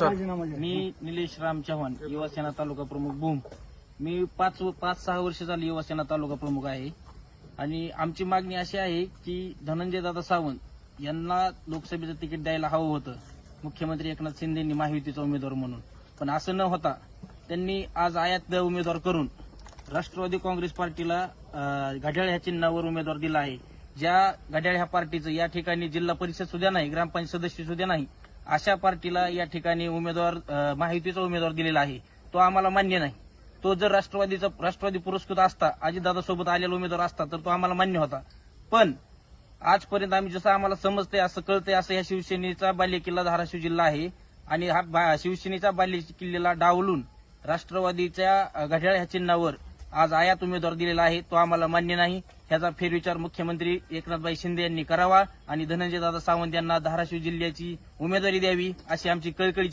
मी निलेश राम चव्हाण युवासेना तालुका प्रमुख भूम. मी पाच पाच सहा वर्ष झाली युवासेना तालुका प्रमुख आहे. आणि आमची मागणी अशी आहे की धनंजय दादा सावंत यांना लोकसभेचं तिकीट द्यायला हवं होतं. मुख्यमंत्री एकनाथ शिंदेंनी महायुतीचा उमेदवार म्हणून. पण असं न होता त्यांनी आज आयात उमेदवार करून राष्ट्रवादी काँग्रेस पार्टीला घड्याळ ह्या चिन्हावर उमेदवार दिला आहे. ज्या घड्याळ ह्या पार्टीचं या ठिकाणी जिल्हा परिषद सुद्धा नाही ग्रामपंचायत सदस्य सुद्धा नाही अशा पार्टीला या ठिकाणी उमेदवार माहितीचा उमेदवार दिलेला आहे. तो आम्हाला मान्य नाही. तो जर राष्ट्रवादीचा राष्ट्रवादी पुरस्कृत असता अजितदादा सोबत आलेला उमेदवार असता तर तो आम्हाला मान्य होता. पण आजपर्यंत आम्ही जसं आम्हाला समजतंय असं कळतंय असं या शिवसेनेचा बालेकिल्ला धाराशिव जिल्हा आहे. आणि हा बा- शिवसेनेचा बाल्य किल्ल्याला डावलून राष्ट्रवादीच्या घड्याळ ह्या चिन्हावर आज आयात उमेदवार दिलेला आहे तो आम्हाला मान्य नाही. ह्याचा फेरविचार मुख्यमंत्री एकनाथभाई शिंदे यांनी करावा आणि धनंजय दादा सावंत यांना धाराशिव जिल्ह्याची उमेदवारी द्यावी अशी आमची कळकळीची